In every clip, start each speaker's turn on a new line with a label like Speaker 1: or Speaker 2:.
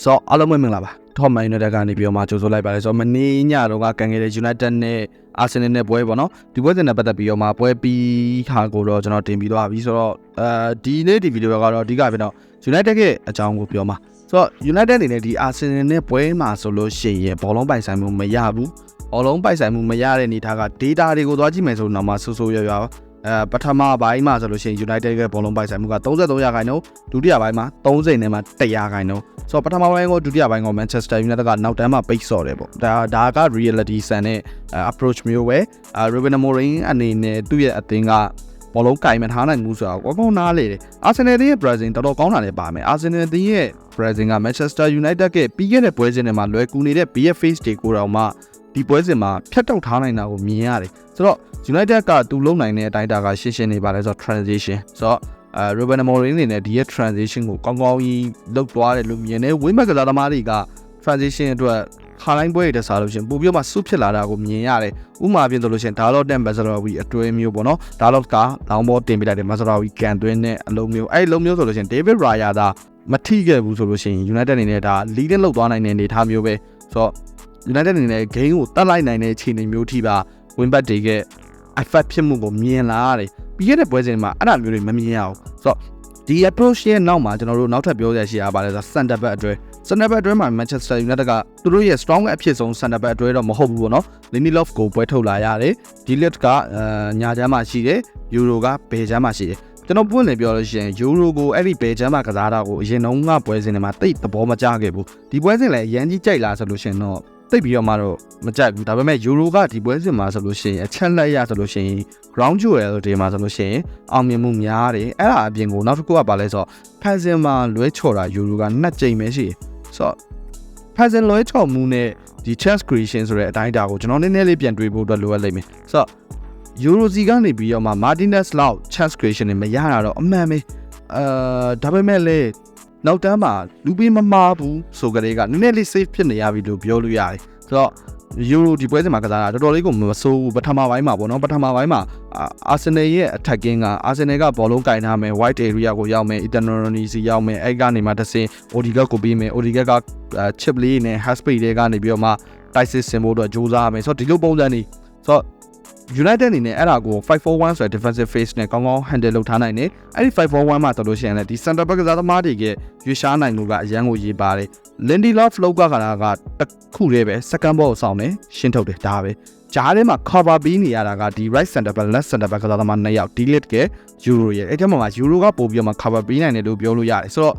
Speaker 1: ဆိုတော့အားလုံးပဲမင်္ဂလာပါ Top Man United ကနေပြီးတော့မှကြိုဆိုလိုက်ပါလေဆိုတော့မနေ့ညတော့ကကန်ခဲ့တဲ့ United နဲ့ Arsenal နဲ့ပွဲပေါ့နော်ဒီပွဲစဉ်နဲ့ပတ်သက်ပြီးတော့မှပွဲပြီးဟာကိုတော့ကျွန်တော်တင်ပြီးသွားပြီဆိုတော့အဲဒီနေ့ဒီဗီဒီယိုကတော့အဓိကပဲတော့ United ရဲ့အကြောင်းကိုပြောမှာဆိုတော့ United အနေနဲ့ဒီ Arsenal နဲ့ပွဲမှာဆိုလို့ရှိရင်ဘောလုံးပိုင်ဆိုင်မှုမရဘူးဘောလုံးပိုင်ဆိုင်မှုမရတဲ့အနေထားက data တွေကိုသွားကြည့်မယ်ဆိုတော့မှဆူဆူရွရွ အဲပထမပိုင်းမှာဆိုလို့ရှိရင် United ရဲ့ဘောလုံးပိုင်ဆိုင်မှုက33ရာခိုင်နှုန်းဒုတိယပိုင်းမှာ30နဲ့မှ100ရာခိုင်နှုန်းဆိုတော့ပထမပိုင်းကိုဒုတိယပိုင်းကို Manchester United ကနောက်တန်းမှာပိတ်ဆော်တယ်ပေါ့ဒါဒါက reality ဆန်တဲ့ approach မျိုးပဲအဲ Ruben Amorim အနေနဲ့သူ့ရဲ့အသင်းကဘောလုံးကင်မထားနိုင်မှုဆိုတာကိုကောင်းကောင်းနားလေတယ်။ Arsenal ရဲ့ Brazil တော်တော်ကောင်းတာလည်းပါမယ်။ Arsenal တင်းရဲ့ Brazil က Manchester United ကပြီးခဲ့တဲ့ပွဲစဉ်တွေမှာလွယ်ကူနေတဲ့ BF face တွေကိုတော့မှ ဒီပွဲစဉ်မှာဖျက်တောက်ထားနိုင်တာကိုမြင်ရတယ်။ဆိုတော့ United ကသူလုံနိုင်တဲ့အတိုင်းအတာကရှင်းရှင်းနေပါလဲဆိုတော့ transition ဆိုတော့အဲ Ruben Amorim အနေနဲ့ဒီရဲ့ transition ကိုကောင်းကောင်းကြီးလုပ်သွားတယ်လို့မြင်တယ်။ Wingback ကစားသမားတွေက transition အတွက်ခါတိုင်းပွဲတွေတစားလို့ရှင်ပို့ပြီးတော့မှစုဖြစ်လာတာကိုမြင်ရတယ်။ဥပမာပြင်ဆိုလို့ရှင်ဒါလော့တဲ့ Mazraoui အတွဲမျိုးပေါ့နော်။ဒါလော့ကလောင်းဘောတင်ပြလိုက်တယ် Mazraoui ကန်သွင်းတဲ့အလုံးမျိုးအဲ့ဒီလုံးမျိုးဆိုလို့ရှင် David Raya သာမထိခဲ့ဘူးဆိုလို့ရှင် United အနေနဲ့ဒါ leading လောက်သွားနိုင်တဲ့အနေအထားမျိုးပဲ။ဆိုတော့ United အနေနဲ့ game ကိုတတ်လိုက်နိုင်တဲ့အခြေအနေမျိုးထိပါ Wingback တွေက effect ဖြစ်မှုကိုမြင်လာရတယ်။ပြီးခဲ့တဲ့ပွဲစဉ်မှာအဲ့ဒါမျိုးတွေမမြင်ရအောင်။ဆိုတော့ဒီ approach ရဲ့နောက်မှာကျွန်တော်တို့နောက်ထပ်ပြောရရှိရပါလဲဆိုတော့ center back အတွဲ center back အတွဲမှာ Manchester United ကသူတို့ရဲ့ strong အဖြစ်ဆုံး center back အတွဲတော့မဟုတ်ဘူးပေါ့နော် Lindelof ကိုပွဲထုတ်လာရတယ်။ Delete ကအာညာချမ်းမှာရှိတယ်။ Euro ကဘယ်ချမ်းမှာရှိတယ်။ကျွန်တော်ပွင့်နေပြောလို့ရှိရင် Euro ကိုအဲ့ဒီဘယ်ချမ်းမှာကစားတာကိုအရင်တုန်းကပွဲစဉ်တွေမှာတိတ်သဘောမကျခဲ့ဘူး။ဒီပွဲစဉ်လည်းအရန်ကြီးကြိုက်လာဆိုလို့ရှိရင်တော့ တိတ်ပြီးတော့မှတော့မကြိုက်ဘူးဒါပေမဲ့ Euro ကဒီပွဲစဉ်မှာဆိုလို့ရှိရင်အချက်လက်ရဆိုလို့ရှိရင် ground jewel တွေမှာဆိုလို့ရှိရင်အောင်မြင်မှုများတယ်အဲ့ဒါအပြင်ကိုနောက်တစ်ခုကပါလဲဆိုတော့ Pazin မှာလွဲချော်တာ Euro ကနှစ်ကြိမ်ပဲရှိတယ်ဆိုတော့ Pazin လွဲချော်မှုနဲ့ဒီ chance creation ဆိုတဲ့အတိုင်းအတာကိုကျွန်တော်နည်းနည်းလေးပြန်တွေးဖို့အတွက်လိုအပ်လိမ့်မယ်ဆိုတော့ Euro စီကနေပြီးတော့မှ Martinez လောက် chance creation တွေမရတာတော့အမှန်ပဲအာဒါပေမဲ့လည်းနောက်တန်းမှာလူပေးမမားဘူးဆိုကြတဲ့ကနည်းနည်းလေး safe ဖြစ်နေရပြီလို့ပြောလို့ရတယ် ဆိုတော့ Euro ဒီပွဲစဉ်မှာကစားတာတော်တော်လေးကိုမဆိုးဘူးပထမပိုင်းမှာပေါ့နော်ပထမပိုင်းမှာအာဆင်နယ်ရဲ့ attacking ကအာဆင်နယ်ကဘောလုံးကင်ထားမယ် white area ကိုရောက်မယ် Eternity စီရောက်မယ်အဲ့ကနေမှတစ်ဆင့် Odegaard ကိုပြီးမယ် Odegaard က chip လေးနဲ့ half space တွေကနေပြီးတော့မှတိုက်စစ်ဆင်ဖို့အတွက်ကြိုးစားရမယ်ဆိုတော့ဒီလိုပုံစံနေဆိုတော့ United အနေနဲ့အဲ့ဒါကို541ဆိုတဲ့ defensive phase နဲ့ကောင်းကောင်း handle လုပ်ထားနိုင်တယ်။အဲ့ဒီ541မှာဆိုလို့ရှိရင်လည်းဒီ center back ကစားသမားတွေကရွေးရှားနိုင်မှုကအရန်ကိုရေးပါတယ်။ Lindelof လောက်ကကလာကတစ်ခုတည်းပဲ second ball ကိုဆောင်တယ်ရှင်းထုတ်တယ်ဒါပဲ။ဂျားထဲမှာ cover ပေးနေရတာကဒီ right center back left center back ကစားသမားနှစ်ယောက် delete က Euro ရဲ့အဲ့ဒီမှာ Euro ကပို့ပြီးတော့မှ cover ပေးနိုင်တယ်လို့ပြောလို့ရတယ်။ဆိုတော့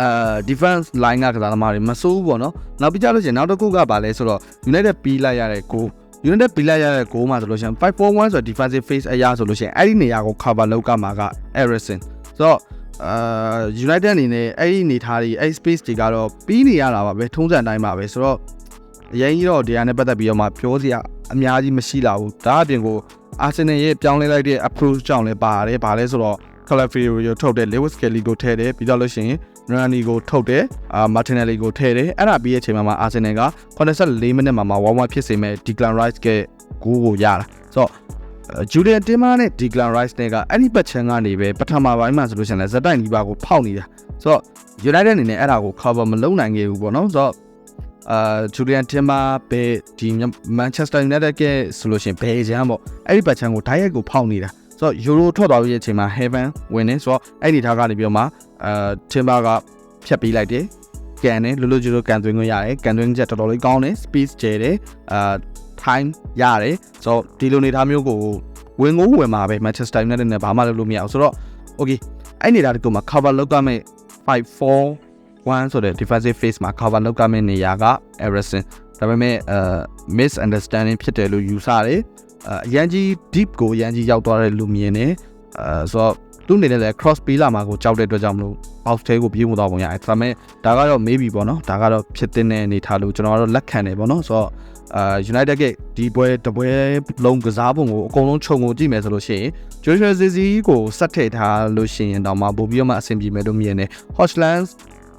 Speaker 1: အာ defense line ကကစားသမားတွေမစိုးဘူးပေါ့နော်။နောက်ပြီးကြလို့ရှိရင်နောက်တစ်ခုကပါလဲဆိုတော့ United ပြီးလိုက်ရတဲ့ goal United ပြလိုက်ရတဲ့ goal မှာဆိုလို့ရှိရင်541ဆိုတော့ defensive phase အရာဆိုလို့ရှိရင်အဲ့ဒီနေရာကို cover လုပ်ကမှာက Eriksen ဆိုတော့အာ United အနေနဲ့အဲ့ဒီနေထားတွေအဲ့ space တွေကတော့ပြီးနေရတာပါပဲထုံးစံတိုင်းပါပဲဆိုတော့အရင်ကြီးတော့တရားနဲ့ပတ်သက်ပြီးတော့မှပြောစရာအများကြီးမရှိလာဘူးဒါအပြင်ကို Arsenal ရဲ့ပြောင်းလဲလိုက်တဲ့ approach ကြောင့်လည်းပါတယ်ဗာလဲဆိုတော့ Calafiori ကိုထုတ်တဲ့ Lewis Kelly ကိုထည့်တယ်ပြီးတော့လို့ရှိရင် Rani ကိုထုတ်တယ်အာ Martinelli ကိုထည့်တယ်အဲ့ဒါပြီးရဲ့အချိန်မှာ Arsenal က84မိနစ်မှာမှာ1-1ဖြစ်စေမဲ့ Declan Rice ကဂိုးကိုရတာဆိုတော့ဂျူလီယန်တင်မာနဲ့ Declan Rice နဲ့ကအဲ့ဒီပတ်ချမ်းကနေပဲပထမပိုင်းမှာဆိုလို့ရှိရင်လည်းဇက်တိုက်နီးပါကိုဖောက်နေတာဆိုတော့ United အနေနဲ့အဲ့ဒါကို cover မလုပ်နိုင်ခဲ့ဘူးပေါ့နော်ဆိုတော့အာဂျူလီယန်တင်မာပဲဒီ Manchester United ကဆိုလို့ရှိရင်ဘယ်ချမ်းပေါ့အဲ့ဒီပတ်ချမ်းကိုဓာတ်ရိုက်ကိုဖောက်နေတာ ဆိုတော့ Euro ထွက်သွားပြီးတဲ့အချိန်မှာ Heaven ဝင်နေဆိုတော့အဲ့ဒီထားကနေပြီးတော့မှအာတင်မာကဖြတ်ပေးလိုက်တယ်ကန်တယ်လွတ်လွတ်ကျွတ်ကန်သွင်းခွင့်ရတယ်ကန်သွင်းချက်တော်တော်လေးကောင်းတယ် speed ကျယ်တယ်အာ time ရတယ်ဆိုတော့ဒီလိုနေသားမျိုးကိုဝင်ကိုဝင်မှာပဲ Manchester United နဲ့ဘာမှလုပ်လို့မရအောင်ဆိုတော့ okay အဲ့နေတာတကူမှာ cover လုပ်ကမဲ့5-4-1ဆိုတဲ့ defensive phase မှာ cover လုပ်ကမဲ့နေရာက Eriksen ဒါပေမဲ့အဲ misunderstanding ဖြစ်တယ်လို့ယူဆတယ် အရန်ကြီး deep ကိုအရန်ကြီးရောက်သွားတယ်လို့မြင်တယ်အဲဆိုတော့သူ့အနေနဲ့လည်း cross ပေးလာမှာကိုကြောက်တဲ့အတွက်ကြောင့်မလို့ box ထဲကိုပြေးဝင်သွားပုံရတယ်ဒါပေမဲ့ဒါကတော့ maybe ပေါ့နော်ဒါကတော့ဖြစ်တဲ့အနေထားလို့ကျွန်တော်ကတော့လက်ခံတယ်ပေါ့နော်ဆိုတော့အာ United ကဒီပွဲတပွဲလုံးကစားပုံကိုအကုန်လုံးခြုံငုံကြည့်မယ်ဆိုလို့ရှိရင် Joshua Zirkzee ကိုစက်ထည့်ထားလို့ရှိရင်တော့မှပို့ပြီးတော့မှအဆင်ပြေမယ်လို့မြင်တယ် Hotlands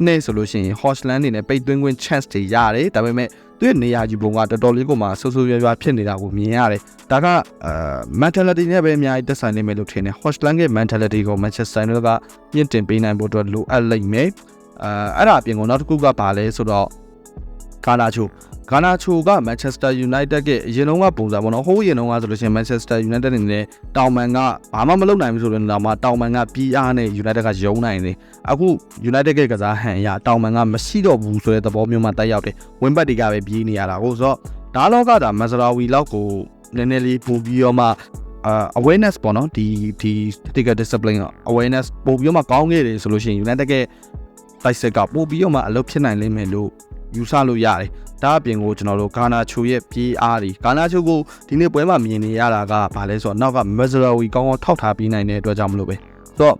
Speaker 1: နဲ့ဆိုလို့ရှိရင် Hotland နေနဲ့ပိတ်သွင်းခွင့် chance တွေရတယ်ဒါပေမဲ့ သူ့ရဲ့နေရာကြီးပုံကတော်တော်လေးကိုမှဆူဆူရွရွဖြစ်နေတာကိုမြင်ရတယ်ဒါကအာ mentality နဲ့ပဲအများကြီးသက်ဆိုင်နေမယ်လို့ထင်တယ် Hotland ရဲ့ mentality ကို Manchester United ကမြင့်တင်ပေးနိုင်ဖို့အတွက်လိုအပ်လိမ့်မယ်အဲအဲ့ဒါအပြင်ကိုနောက်တစ်ခုကဘာလဲဆိုတော့ ကာနာချိုဂါနာချိုက Manchester United ရဲ့အရင်တုန်းကပုံစံပေါ့နော်ဟိုးအရင်တုန်းကဆိုလို့ရှိရင် Manchester United နေနဲ့တောင်မန်ကဘာမှမလုပ်နိုင်ဘူးဆိုရင်တော့မှတောင်မန်က PR နဲ့ United ကယုံနိုင်တယ်အခု United ရဲ့ကစားဟန်အရတောင်မန်ကမရှိတော့ဘူးဆိုတဲ့သဘောမျိုးမှတက်ရောက်တယ်ဝင်းဘတ်တွေကပဲပြေးနေရတာကိုဆိုတော့ဒါလောကဒါမဇရာဝီလောက်ကိုနည်းနည်းလေးပို့ပြီးတော့မှအာ awareness ပေါ့နော်ဒီဒီ tactical discipline က awareness ပို့ပြီးတော့မှကောင်းခဲ့တယ်ဆိုလို့ရှိရင် United ရဲ့တိုက်စစ်ကပို့ပြီးတော့မှအလုပ်ဖြစ်နိုင်လိမ့်မယ်လို့ ယူဆလို့ရတယ်ဒါအပြင်ကိုကျွန်တော်တို့ဂါနာချိုရဲ့ပြေးအားတွေဂါနာချိုကိုဒီနေ့ပွဲမှာမြင်နေရတာကဘာလဲဆိုတော့နောက်ကမဇရာဝီကောင်းကောင်းထောက်ထားပြီးနိုင်တဲ့အတွက်ကြောင့်မလို့ပဲဆိုတော့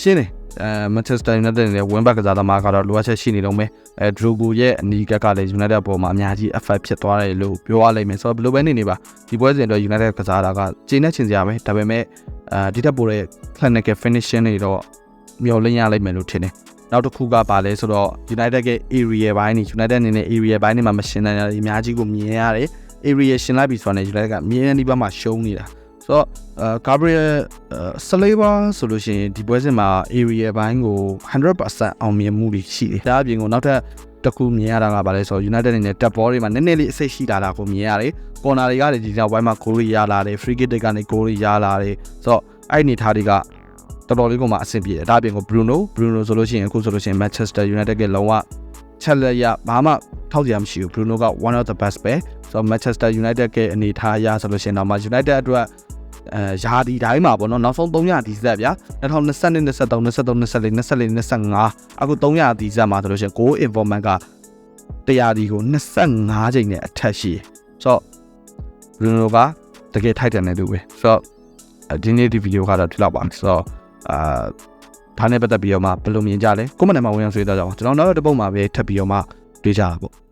Speaker 1: ရှင်းတယ်အဲမန်ချက်စတာယူနိုက်တက်နဲ့ဝင်းဘက်ကစားသမားကတော့လိုအပ်ချက်ရှိနေတော့မယ်အဲဒရူဂိုရဲ့အနီးကက်ကလည်းယူနိုက်တက်ပေါ်မှာအများကြီး effect ဖြစ်သွားတယ်လို့ပြောရလိမ့်မယ်ဆိုတော့ဘယ်လိုပဲနေနေပါဒီပွဲစဉ်အတွက်ယူနိုက်တက်ကစားတာကကျင်းနဲ့ချင်စရာပဲဒါပေမဲ့အဲဒီတက်ပိုတဲ့ clinical finishing တွေတော့မျောလင်းရလိမ့်မယ်လို့ထင်တယ် နောက်တစ်ခုကပါလဲဆိုတော့ United ရဲ့ area ဘိုင်းနေ United အနေနဲ့ area ဘိုင်းနေမှာမရှင်းနိုင်တာအများကြီးကိုမြင်ရတယ် area ရှင်းလိုက်ပြီဆိုတော့ United ကအမြင်ဒီဘက်မှာရှုံးနေတာဆိုတော့အဲ Gabriel Saliba ဆိုလို့ရှိရင်ဒီပွဲစဉ်မှာ area ဘိုင်းကို100%အောင်မြင်မှုတွေရှိတယ်ဒါအပြင်ကိုနောက်ထပ်တစ်ခုမြင်ရတာကဘာလဲဆိုတော့ United အနေနဲ့တက်ဘောတွေမှာနည်းနည်းလေးအစိတ်ရှိလာတာကိုမြင်ရတယ်။ corner တွေကလည်းဒီနောက်ပိုင်းမှာဂိုးတွေရလာတယ်။ free kick တွေကနေဂိုးတွေရလာတယ်။ဆိုတော့အဲ့ဒီအနေထားတွေက တော်တော်လေးကိုမှအဆင်ပြေတယ်။ဒါအပြင်ကို Bruno Bruno ဆိုလို့ရှိရင်အခုဆိုလို့ရှိရင် Manchester United ကလုံးဝချက်လက်ရဘာမှထောက်စရာမရှိဘူး Bruno က one of the best ပဲဆိုတော့ Manchester United ကအနေထားအရဆိုလို့ရှိရင်တော့မှ United အတွက်အဲယာဒီတိုင်းမှာပေါ့နော်နောက်ဆုံး300ဒီဇက်ဗျာ2022 23 23 24 24 25အခု300ဒီဇက်မှာဆိုလို့ရှိရင် goal informant က100ဒီကို25ချိန်နဲ့အထက်ရှိဆိုတော့ Bruno ကတကယ်ထိုက်တယ်နေသူပဲဆိုတော့ဒီနေ့ဒီဗီဒီယိုကတော့ဒီလောက်ပါဆိုတော့ အာဒါနဲ့ပတ်သက်ပြီးတော့မှဘယ်လိုမြင်ကြလဲကွန်မန့်ထဲမှာဝင်အောင်ဆွေးနွေးကြအောင်ကျွန်တော်နောက်တစ်ပုတ်မှာပဲထပ်ပြီးတော့မှတွေ့ကြတာပေါ့